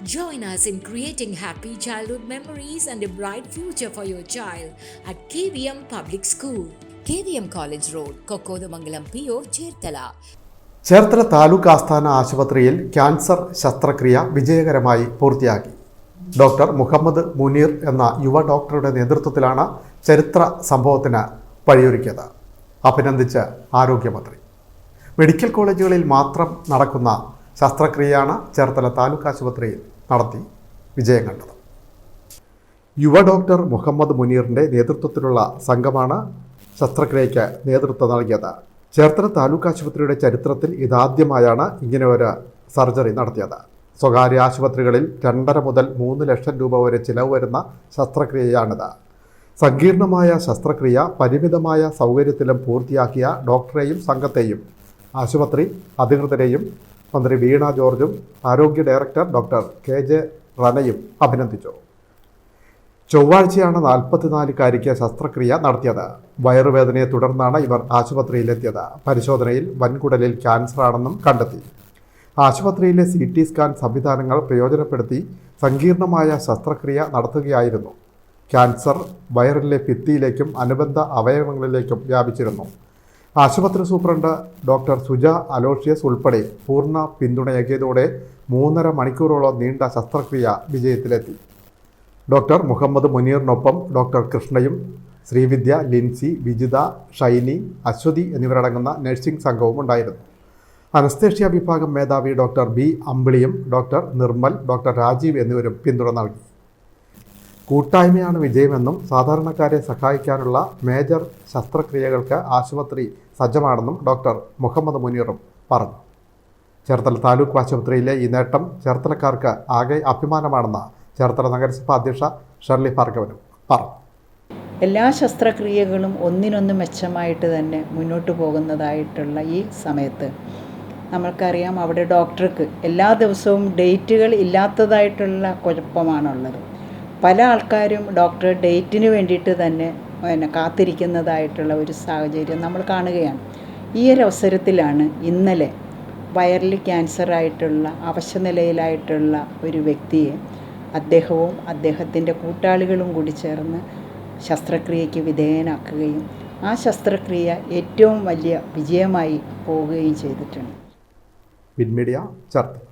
Join us in creating happy childhood memories and a bright future for your child at KVM Public School. KVM College Road, Kokodamangalam PO, Chertala. Cherthala taluk ആസ്ഥാന ആശുപത്രിയിൽ cancer ശസ്ത്രക്രിയ വിജയകരമായി പൂർത്തിയാക്കി doctor Muhammad Muneer എന്ന യുവ ഡോക്ടറുടെ നേതൃത്വത്തിലാണ് ചരിത്ര സംഭവത്തിന് വഴിയൊരുക്കിയത് അഭിനന്ദിച്ച് ആരോഗ്യമന്ത്രി മെഡിക്കൽ കോളേജുകളിൽ മാത്രം നടക്കുന്ന ശസ്ത്രക്രിയയാണ് ചേർത്തല താലൂക്ക് ആശുപത്രിയിൽ നടത്തി വിജയം കണ്ടത്. യുവ ഡോക്ടർ മുഹമ്മദ് മുനീറിന്റെ നേതൃത്വത്തിലുള്ള സംഘമാണ് ശസ്ത്രക്രിയയ്ക്ക് നേതൃത്വം നൽകിയത്. ചേർത്തല താലൂക്ക് ആശുപത്രിയുടെ ചരിത്രത്തിൽ ഇതാദ്യമായാണ് ഇങ്ങനെ ഒരു സർജറി നടത്തിയത്. സ്വകാര്യ ആശുപത്രികളിൽ രണ്ടര മുതൽ മൂന്ന് ലക്ഷം രൂപ വരെ ചിലവ് വരുന്ന ശസ്ത്രക്രിയയാണിത്. സങ്കീർണമായ ശസ്ത്രക്രിയ പരിമിതമായ സൗകര്യത്തിലും പൂർത്തിയാക്കിയ ഡോക്ടറെയും സംഘത്തെയും ആശുപത്രി അധികൃതരെയും മന്ത്രി വീണ ജോർജും ആരോഗ്യ ഡയറക്ടർ ഡോക്ടർ കെ ജെ റനയും അഭിനന്ദിച്ചു. ചൊവ്വാഴ്ചയാണ് നാൽപ്പത്തിനാലുകാരിക്ക് ശസ്ത്രക്രിയ നടത്തിയത്. വയറുവേദനയെ തുടർന്നാണ് ഇവർ ആശുപത്രിയിലെത്തിയത്. പരിശോധനയിൽ വൻകുടലിൽ ക്യാൻസറാണെന്നും കണ്ടെത്തി. ആശുപത്രിയിലെ സി ടി സ്കാൻ സംവിധാനങ്ങൾ പ്രയോജനപ്പെടുത്തി സങ്കീർണമായ ശസ്ത്രക്രിയ നടത്തുകയായിരുന്നു. ക്യാൻസർ വയറിലെ ഭിത്തിയിലേക്കും അനുബന്ധ അവയവങ്ങളിലേക്കും വ്യാപിച്ചിരുന്നു. ആശുപത്രി സൂപ്രണ്ട് ഡോക്ടർ സുജ അലോഷ്യസ് ഉൾപ്പെടെ പൂർണ പിന്തുണയേകിയതോടെ മൂന്നര മണിക്കൂറോളം നീണ്ട ശസ്ത്രക്രിയ വിജയത്തിലെത്തി. ഡോക്ടർ മുഹമ്മദ് മുനീറിനൊപ്പം ഡോക്ടർ കൃഷ്ണയും ശ്രീവിദ്യ ലിൻസി വിജിത ഷൈനി അശ്വതി എന്നിവരടങ്ങുന്ന നഴ്സിംഗ് സംഘവും ഉണ്ടായിരുന്നു. അനസ്തേഷ്യ വിഭാഗം മേധാവി ഡോക്ടർ ബി അമ്പിളിയും ഡോക്ടർ നിർമ്മൽ ഡോക്ടർ രാജീവ് എന്നിവരും പിന്തുണ നൽകി. കൂട്ടായ്മയാണ് വിജയമെന്നും സാധാരണക്കാരെ സഹായിക്കാനുള്ള മേജർ ശസ്ത്രക്രിയകൾക്ക് ആശുപത്രി സജ്ജമാണെന്നും ഡോക്ടർ മുഹമ്മദ് മുനീറും പറഞ്ഞു. ചേർത്തല താലൂക്ക് ആശുപത്രിയിലെ ഈ നേട്ടം ചേർത്തലക്കാർക്ക് ആകെ അഭിമാനമാണെന്ന് ചേർത്തല നഗരസഭ അധ്യക്ഷ ഷെർലി ഭാർഗവനും പറഞ്ഞു. എല്ലാ ശസ്ത്രക്രിയകളും ഒന്നിനൊന്ന് മെച്ചമായിട്ട് തന്നെ മുന്നോട്ട് പോകുന്നതായിട്ടുള്ള ഈ സമയത്ത് നമ്മൾക്കറിയാം അവിടെ ഡോക്ടർക്ക് എല്ലാ ദിവസവും ഡേറ്റുകൾ ഇല്ലാത്തതായിട്ടുള്ള കുഴപ്പമാണുള്ളത്. പല ആൾക്കാരും ഡോക്ടർ ഡേറ്റിന് വേണ്ടിയിട്ട് തന്നെ പിന്നെ കാത്തിരിക്കുന്നതായിട്ടുള്ള ഒരു സാഹചര്യം നമ്മൾ കാണുകയാണ്. ഈ ഒരു അവസരത്തിലാണ് ഇന്നലെ വയറിൽ ക്യാൻസറായിട്ടുള്ള അവശനിലയിലായിട്ടുള്ള ഒരു വ്യക്തിയെ അദ്ദേഹവും അദ്ദേഹത്തിന്റെ കൂട്ടാളികളും കൂടി ചേർന്ന് ശസ്ത്രക്രിയയ്ക്ക് വിധേയനാക്കുകയും ആ ശസ്ത്രക്രിയ ഏറ്റവും വലിയ വിജയമായി പോവുകയും ചെയ്തിട്ടുണ്ട്. ചേർത്തല